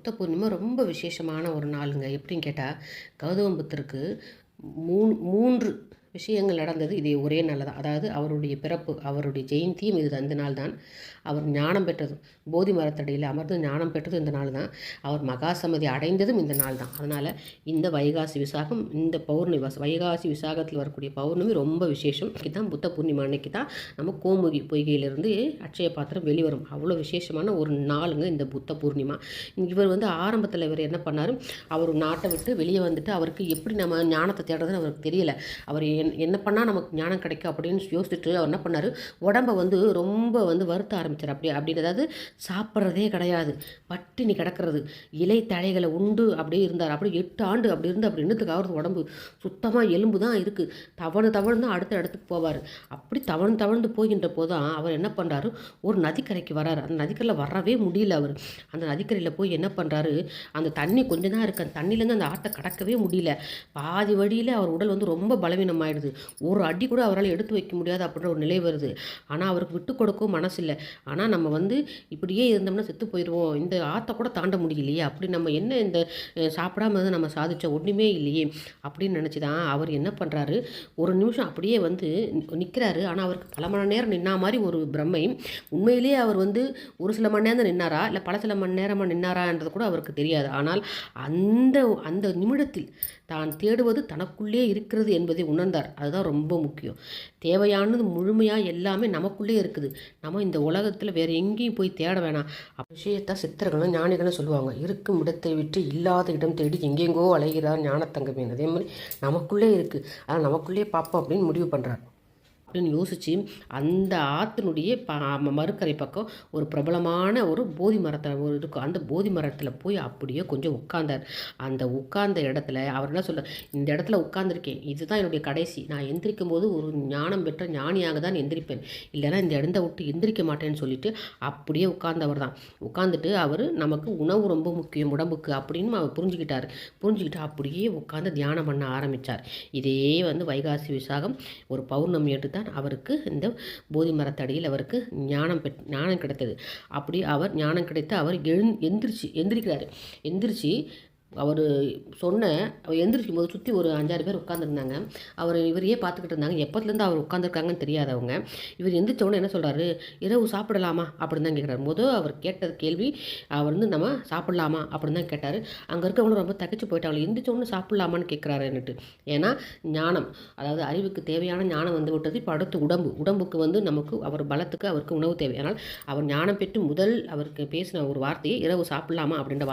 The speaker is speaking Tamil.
புத்த பூர்ணிமா ரொம்ப விசேஷமான ஒரு நாளுங்க. எப்படின்னு கேட்டால் கௌதம புத்தருக்கு மூணு மூன்று விஷயங்கள் நடந்தது இது ஒரே நாள் தான் அதாவது அவருடைய பிறப்பு அவருடைய ஜெயந்தியும் இது அந்த நாள் தான் அவர் ஞானம் பெற்றதும் போதி மரத்தடியில் அமர்ந்து ஞானம் பெற்றதும் இந்த நாள் தான் அவர் மகாசமதி அடைந்ததும் இந்த நாள் தான் அதனால் இந்த வைகாசி விசாகம் இந்த பௌர்ணமி வைகாசி விசாகத்தில் வரக்கூடிய பௌர்ணமி ரொம்ப விசேஷம். இன்றைக்கி தான் புத்த பூர்ணிமா அன்னைக்கு தான் நம்ம கோமுகி பொய்கையிலிருந்து அட்சய பாத்திரம் வெளிவரும். அவ்வளோ விசேஷமான ஒரு நாளுங்க இந்த புத்த பூர்ணிமா. இவர் வந்து ஆரம்பத்தில் இவர் என்ன பண்ணார்? அவர் நாட்டை விட்டு வெளியே வந்துட்டு அவருக்கு எப்படி நம்ம ஞானத்தை தேடுறதுன்னு அவருக்கு தெரியல. அவர் என் என்ன பண்ணால் நமக்கு ஞானம் கிடைக்கும் அப்படின்னு யோசிச்சுட்டு அவர் என்ன பண்ணார்? உடம்பை வந்து ரொம்ப வந்து வருத்த ஆரம்பித்தார் அப்படி அப்படின்னு அதாவது சாப்பிட்றதே கிடையாது. பட்டினி கிடக்கிறது. இலை தழைகளை உண்டு அப்படியே இருந்தார். அப்படி எட்டு ஆண்டு அப்படி இருந்து அப்படி இன்னத்துக்கு உடம்பு? சுத்தமாக எலும்பு தான் இருக்குது தவணு தவழ்ந்து தான் அடுத்த இடத்துக்கு போவார். அப்படி தவழ்ந்து தவழ்ந்து போகின்ற போது தான் அவர் என்ன பண்ணுறாரு ஒரு நதிக்கரைக்கு வராரு. அந்த நதிக்கரையில் வரவே முடியல அவர். அந்த நதிக்கரையில் போய் என்ன பண்ணுறாரு அந்த தண்ணி கொஞ்சம் தான் இருக்குது அந்த தண்ணியிலேருந்து அந்த ஆற்றை கடக்கவே முடியல. பாதி வழியில் அவர் உடல் வந்து ரொம்ப பலவீனமாக ஆயிடுது. ஒரு அடி கூட அவரால் எடுத்து வைக்க முடியாது அப்படின்ற ஒரு நிலை வருது. ஆனால் அவருக்கு விட்டு கொடுக்கவும் மனசு இல்லை ஆனால் நம்ம வந்து இப்படியே இருந்தோம்னா செத்து போயிடுவோம். இந்த ஆற்றை கூட தாண்ட முடியலையே. அப்படி நம்ம என்ன இந்த சாப்பிடாம நம்ம சாதிச்ச ஒன்றுமே இல்லையே அப்படின்னு நினச்சி தான் அவர் என்ன பண்ணுறாரு ஒரு நிமிஷம் அப்படியே வந்து நிற்கிறாரு ஆனால் அவருக்கு பல மணி நேரம் நின்னா மாதிரி ஒரு பிரம்மை. உண்மையிலேயே அவர் வந்து ஒரு சில மணி நேரம் நின்னாரா? இல்லை பல சில மணி நேரமாக நின்னாரான்றது கூட அவருக்கு தெரியாது. ஆனால் அந்த அந்த நிமிடத்தில் தான் தேடுவது தனக்குள்ளே இருக்கிறது என்பதை உணர்ந்தார். அதுதான் ரொம்ப முக்கியம். தேவையானது முழுமையாக எல்லாமே நமக்குள்ளே இருக்குது. நம்ம இந்த உலகத்தில் வேறு எங்கேயும் போய் தேட வேணாம். விஷயத்தை சித்தர்களும் ஞானிகளும் சொல்லுவாங்க. இருக்கும் இடத்தை விட்டு இல்லாத இடம் தேடி எங்கெங்கோ அலைகிறார் ஞானத்தங்கமே அதே மாதிரி நமக்குள்ளே இருக்குது அதனால் நமக்குள்ளே பார்ப்போம் அப்படின்னு முடிவு பண்ணுறார் அப்படின்னு யோசித்து அந்த ஆற்றினுடைய ப மறுக்கரை பக்கம் ஒரு பிரபலமான ஒரு போதி மரத்தை ஒரு இருக்கும் அந்த போதி மரத்தில் போய் அப்படியே கொஞ்சம் உட்கார்ந்தார். அந்த உட்கார்ந்த இடத்துல அவர் என்ன சொல்ல இந்த இடத்துல உட்காந்துருக்கேன் இதுதான் என்னுடைய கடைசி. நான் எந்திரிக்கும் போது ஒரு ஞானம் பெற்ற ஞானியாக தான் எந்திரிப்பேன். இல்லைன்னா இந்த இடத்த விட்டு எந்திரிக்க மாட்டேன்னு சொல்லிட்டு அப்படியே உட்கார்ந்தவர் தான். உட்காந்துட்டு அவர் நமக்கு உணவு ரொம்ப முக்கியம் உடம்புக்கு அப்படின்னு அவர் புரிஞ்சுக்கிட்டார். புரிஞ்சுக்கிட்டு அப்படியே உட்காந்து தியானம் பண்ண ஆரம்பித்தார் இதே வந்து வைகாசி விசாகம் ஒரு பௌர்ணமி எடுத்து தான் அவருக்கு இந்த போதி மரத்தடியில் அவருக்கு ஞானம் பெற் ஞானம் கிடைத்தது. அப்படி அவர் ஞானம் கிடைத்து அவர் எழு எந்திரிச்சு எந்திரிக்கிறார். எந்திரிச்சு அவர் சொன்ன அவர் எந்திரிக்கும் போது சுற்றி ஒரு அஞ்சாறு பேர் உட்காந்துருந்தாங்க அவர் இவரையே பார்த்துக்கிட்டு இருந்தாங்க. எப்போத்துலேருந்து அவர் உட்காந்துருக்காங்கன்னு தெரியாதவங்க இவர் எந்திரிச்சோடனே என்ன சொல்கிறாரு இரவு சாப்பிடலாமா? அப்படின்னு தான் கேட்குறாரு போது அவர் கேட்டது கேள்வி அவர் வந்து நம்ம சாப்பிடலாமா? அப்படின்னு தான் கேட்டார். அங்கே இருக்கவங்களும் ரொம்ப தகச்சு போயிட்டாங்க. எந்திரிச்சோடனே சாப்பிடலாமான்னு கேட்குறாருன்னுட்டு ஏன்னா ஞானம் அதாவது அறிவுக்கு தேவையான ஞானம் வந்து விட்டது. இப்போ அடுத்து உடம்பு. உடம்புக்கு வந்து நமக்கு அவர் பலத்துக்கு அவருக்கு உணவு தேவை. ஆனால் அவர் ஞானம் பெற்று முதல் அவருக்கு பேசின ஒரு வார்த்தையை இரவு சாப்பிடலாமா அப்படின்ற வார்த்தை